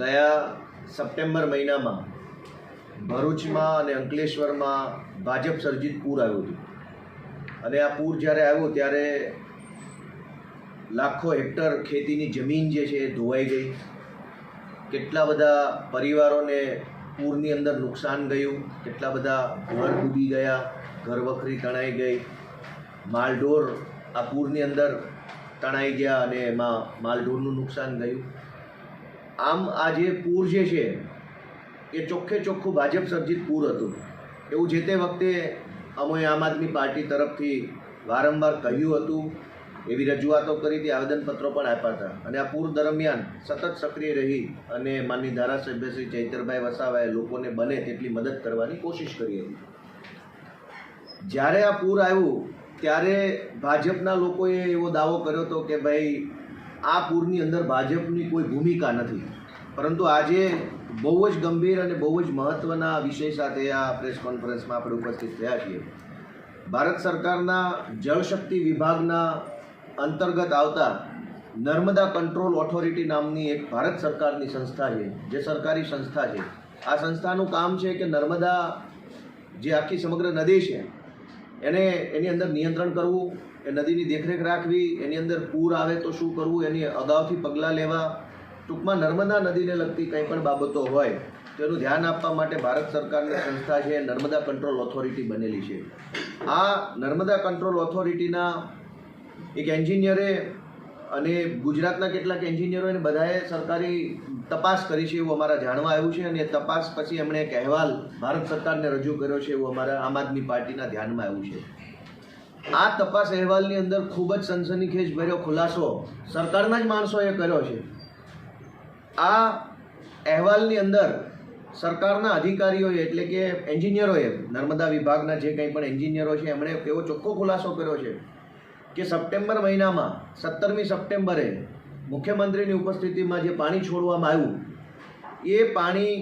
ગયા સપ્ટેમ્બર મહિનામાં ભરૂચમાં અને અંકલેશ્વરમાં ભાજપ સર્જિત પૂર આવ્યું હતું. અને આ પૂર જ્યારે આવ્યું ત્યારે લાખો હેક્ટર ખેતીની જમીન જે છે એ ધોવાઈ ગઈ. કેટલા બધા પરિવારોને પૂરની અંદર નુકસાન ગયું કેટલા બધા ઘર ડૂબી ગયા ઘર વખરી તણાઈ ગઈ. માલઢોર આ પૂરની અંદર તણાઈ ગયા અને એમાં માલઢોરનું નુકસાન ગયું. આમ આ જે પૂર જે છે, એ ચોખ્ખે ચોખ્ખું ભાજપ સર્જિત પૂર હતું. એવું જે તે વખતે અમે આમ આદમી પાર્ટી તરફથી વારંવાર કહ્યું હતું, એવી રજૂઆતો કરી હતી, આવેદનપત્રો પણ આપ્યા હતા. અને આ પૂર દરમિયાન સતત સક્રિય રહી અને માનની ધારાસભ્ય શ્રી ચૈતરભાઈ વસાવાએ લોકોને બને તેટલી મદદ કરવાની કોશિશ કરી હતી. જ્યારે આ પૂર આવ્યું ત્યારે ભાજપના લોકોએ એવો દાવો કર્યો હતો કે ભાઈ, આ પૂરની અંદર ભાજપની કોઈ ભૂમિકા નથી. પરંતુ આજે બહુ જ ગંભીર અને બહુ જ મહત્ત્વના વિષય સાથે આ પ્રેસ કોન્ફરન્સમાં આપણે ઉપસ્થિત થયા છીએ. ભારત સરકારના જળશક્તિ વિભાગના અંતર્ગત આવતા નર્મદા કંટ્રોલ ઓથોરિટી નામની એક ભારત સરકારની સંસ્થા છે, જે સરકારી સંસ્થા છે. આ સંસ્થાનું કામ છે કે નર્મદા જે આખી સમગ્ર નદી છે એને એની અંદર નિયંત્રણ કરવું, એ નદીની દેખરેખ રાખવી, એની અંદર પૂર આવે તો શું કરવું, એની અગાઉથી પગલાં લેવા. ટૂંકમાં નર્મદા નદીને લગતી કંઈ પણ બાબતો હોય, તેનું ધ્યાન આપવા માટે ભારત સરકારની સંસ્થા છે, નર્મદા કંટ્રોલ ઓથોરિટી બનેલી છે. આ નર્મદા કંટ્રોલ ઓથોરિટીના એક એન્જિનિયરે અને ગુજરાતના કેટલાક એન્જિનિયરો અને બધાએ સરકારી તપાસ કરી છે એવું અમારા જાણવા આવ્યું છે અને તપાસ પછી એમણે એક અહેવાલ ભારત સરકારને રજૂ કર્યો છે એવું અમારા આમ આદમી પાર્ટીના ધ્યાનમાં આવ્યું છે. આ તપાસ અહેવાલની અંદર ખૂબ જ સનસનીખેજ ભર્યો ખુલાસો સરકારના જ માણસોએ કર્યો છે. આ અહેવાલની અંદર સરકારના અધિકારીઓએ એટલે કે એન્જિનિયરોએ નર્મદા વિભાગના જે કંઈ પણ એન્જિનિયરો છે એમણે એવો ચોખ્ખો ખુલાસો કર્યો છે. કે સપ્ટેમ્બર મહિનામાં, સત્તરમી સપ્ટેમ્બરે મુખ્યમંત્રીની ઉપસ્થિતિમાં જે પાણી છોડવામાં આવ્યું, એ પાણી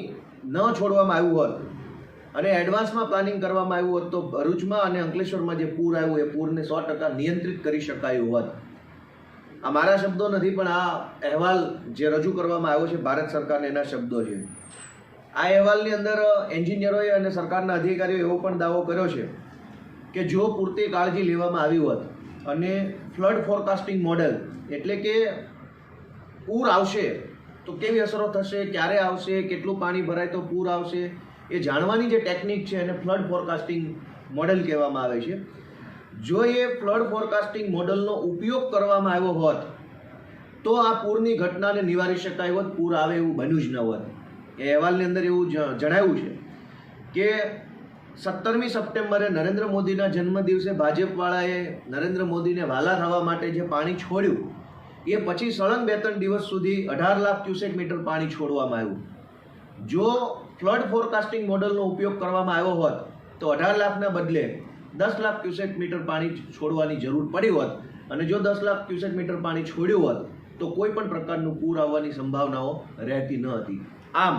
ન છોડવામાં આવ્યું હોત અને એડવાન્સમાં પ્લાનિંગ કરવામાં આવ્યું હોત તો ભરૂચમાં અને અંકલેશ્વરમાં જે પૂર આવ્યું, એ પૂરને સો ટકા નિયંત્રિત કરી શકાયું હોત. આ મારા શબ્દો નથી, પણ આ અહેવાલ જે રજૂ કરવામાં આવ્યો છે, ભારત સરકારને એના શબ્દો છે. આ અહેવાલની અંદર એન્જિનિયરોએ અને સરકારના અધિકારીઓએ એવો પણ દાવો કર્યો છે કે જો પૂરતી કાળજી લેવામાં આવી હોત અને ફ્લડ ફોરકાસ્ટિંગ મોડેલ એટલે કે પૂર આવશે, તો કેવી અસરો થશે, ક્યારે આવશે, કેટલું પાણી ભરાય તો પૂર આવશે, એ જાણવાની જે ટેકનિક છે એને ફ્લડ ફોરકાસ્ટિંગ મોડેલ કહેવામાં આવે છે. જો એ ફ્લડ ફોરકાસ્ટિંગ મોડલનો ઉપયોગ કરવામાં આવ્યો હોત, તો આ પૂરની ઘટનાને નિવારી શકાય હોત, પૂર આવે એવું બન્યું જ ન હોત. એ અહેવાલની અંદર એવું જણાવ્યું છે કે સત્તરમી સપ્ટેમ્બરે નરેન્દ્ર મોદીના જન્મદિવસે ભાજપવાળાએ નરેન્દ્ર મોદીને વાલા થવા માટે જે પાણી છોડ્યું, એ પછી સળંગ બે ત્રણ દિવસ સુધી અઢાર લાખ ક્યુસેક મીટર પાણી છોડવામાં આવ્યું. જો ફ્લડ ફોરકાસ્ટિંગ મોડલનો ઉપયોગ કરવામાં આવ્યો હોત, તો અઢાર લાખના બદલે દસ લાખ ક્યુસેક મીટર પાણી છોડવાની જરૂર પડી હોત અને જો દસ લાખ ક્યુસેક મીટર પાણી છોડ્યું હોત, તો કોઈ પણ પ્રકારનું પૂર આવવાની સંભાવનાઓ રહેતી ન હતી. આમ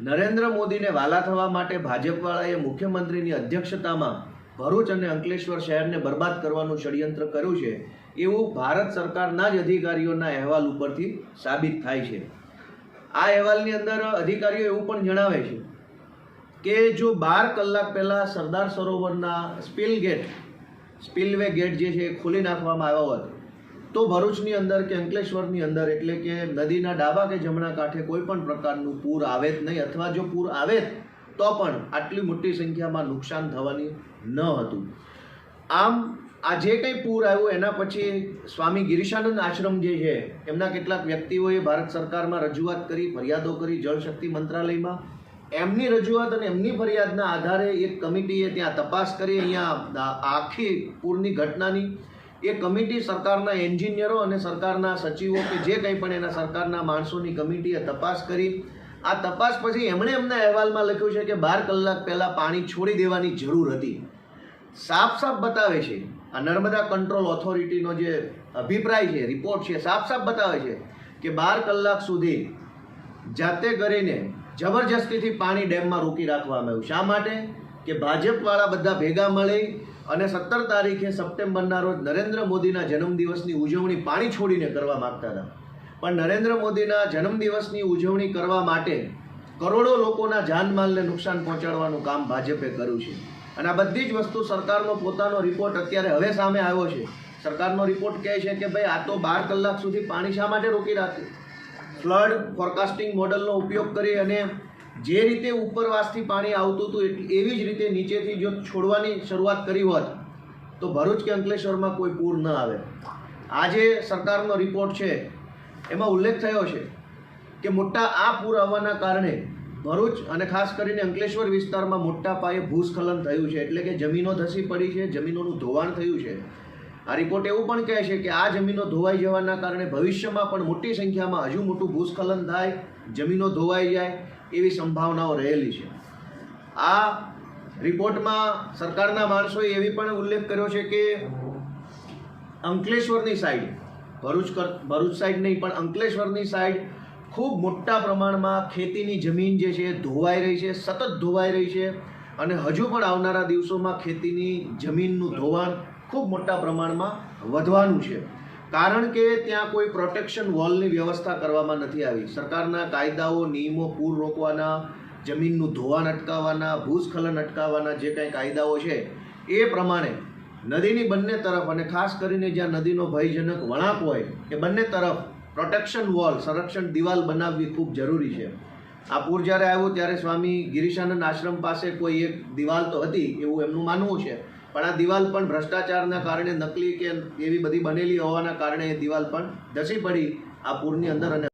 નરેન્દ્ર મોદીને વાલા થવા માટે ભાજપવાળાએ મુખ્યમંત્રીની અધ્યક્ષતામાં ભરૂચ અને અંકલેશ્વર શહેરને બરબાદ કરવાનું ષડયંત્ર કર્યું છે, એવું ભારત સરકારના જ અધિકારીઓના અહેવાલ ઉપરથી સાબિત થાય છે. આ અહેવાલની અંદર અધિકારીઓ એવું પણ જણાવે છે કે જો બાર કલાક પહેલાં સરદાર સરોવરના સ્પિલ ગેટ, સ્પિલવે ગેટ જે છે એ ખોલી નાખવામાં આવ્યો હોત તો ભરૂચની અંદર કે અંકલેશ્વરની અંદર એટલે કે નદીના ડાબા કે જમણા કાંઠે કોઈ પણ પ્રકારનું પૂર આવે જ નહીં અથવા જો પૂર આવે તો પણ આટલી મોટી સંખ્યામાં નુકસાન થવાની ન હતું. આમ, આ જે કંઈ પૂર આવ્યું એના પછી સ્વામી ગિરીશાનંદ આશ્રમ જે છે, એમના કેટલાક વ્યક્તિઓએ ભારત સરકારમાં રજૂઆત કરી, ફરિયાદો કરી જળશક્તિ મંત્રાલયમાં. એમની રજૂઆત અને એમની ફરિયાદના આધારે એક કમિટીએ ત્યાં તપાસ કરી, અહીંયા આખી પૂરની ઘટનાની. એ કમિટી સરકારના એન્જિનિયરો અને સરકારના સચિવો કે જે કંઈ પણ એના સરકારના માણસોની કમિટીએ તપાસ કરી. આ તપાસ પછી એમણે એમના અહેવાલમાં લખ્યું છે કે બાર કલાક પહેલાં પાણી છોડી દેવાની જરૂર હતી. સાફ સાફ બતાવે છે. આ નર્મદા કંટ્રોલ ઓથોરિટીનો જે અભિપ્રાય છે, રિપોર્ટ છે, સાફ સાફ બતાવે છે કે બાર કલાક સુધી જાતે કરીને જબરજસ્તીથી પાણી ડેમમાં રોકી રાખવામાં આવ્યું. શા માટે? કે ભાજપવાળા બધા ભેગા મળી અને સત્તર તારીખે સપ્ટેમ્બરના રોજ નરેન્દ્ર મોદીના જન્મદિવસની ઉજવણી પાણી છોડીને કરવા માગતા હતા. પણ નરેન્દ્ર મોદીના જન્મદિવસની ઉજવણી કરવા માટે કરોડો લોકોના જાનમાલને નુકસાન પહોંચાડવાનું કામ ભાજપે કર્યું છે. અને આ બધી જ વસ્તુ સરકારનો પોતાનો રિપોર્ટ અત્યારે હવે સામે આવ્યો છે. સરકારનો રિપોર્ટ કહે છે કે ભાઈ, આ તો બાર કલાક સુધી પાણી શા માટે રોકી રાખ્યું? ફ્લડ ફોરકાસ્ટિંગ મોડલનો ઉપયોગ કરી અને જે રીતે ઉપરવાસથી પાણી આવતું હતું એવી જ રીતે નીચેથી જો છોડવાની શરૂઆત કરી હોત, તો ભરૂચ કે અંકલેશ્વરમાં કોઈ પૂર ન આવે. આજે સરકારનો રિપોર્ટ છે, એમાં ઉલ્લેખ થયો છે કે મોટા આ પૂર આવવાના કારણે ભરૂચ અને ખાસ કરીને અંકલેશ્વર વિસ્તારમાં મોટા પાયે ભૂસ્ખલન થયું છે. એટલે કે જમીનો ધસી પડી છે, જમીનોનું ધોવાણ થયું છે. આ રિપોર્ટ એવું પણ કહે છે કે આ જમીનો ધોવાઈ જવાના કારણે ભવિષ્યમાં પણ મોટી સંખ્યામાં હજુ મોટું ભૂસ્ખલન થાય, જમીનો ધોવાઈ જાય એવી સંભાવનાઓ રહેલી છે. આ રિપોર્ટમાં સરકારના માણસોએ એવી પણ ઉલ્લેખ કર્યો છે કે અંકલેશ્વરની સાઈડ ભરૂચ ભરૂચ સાઈડ નહીં, પણ અંકલેશ્વરની સાઈડ ખૂબ મોટા પ્રમાણમાં ખેતીની જમીન જે છે ધોવાઈ રહી છે, સતત ધોવાઈ રહી છે અને હજુ પણ આવનારા દિવસોમાં ખેતીની જમીનનું ધોવાણ ખૂબ મોટા પ્રમાણમાં વધવાનું છે. કારણ કે ત્યાં કોઈ પ્રોટેક્શન વોલની વ્યવસ્થા કરવામાં નથી આવી. સરકારના કાયદાઓ, નિયમો પૂર રોકવાના, જમીનનું ધોવાણ અટકાવવાના, ભૂસ્ખલન અટકાવવાના જે કંઈ કાયદાઓ છે, એ પ્રમાણે નદીની બંને તરફ અને ખાસ કરીને જ્યાં નદીનો ભયજનક વળાંક હોય, એ બંને તરફ પ્રોટેક્શન વોલ સંરક્ષણ દિવાલ બનાવવી ખૂબ જરૂરી છે. આ પૂર જ્યારે આવ્યું ત્યારે સ્વામી ગિરીશાનંદ આશ્રમ પાસે કોઈ એક દિવાલ તો હતી એવું એમનું માનવું છે. પણ આ દિવાલ પણ ભ્રષ્ટાચારના કારણે નકલી કે એવી બધી બનેલી હોવાના કારણે એ દિવાલ પણ ધસી પડી આ પૂરની અંદર અને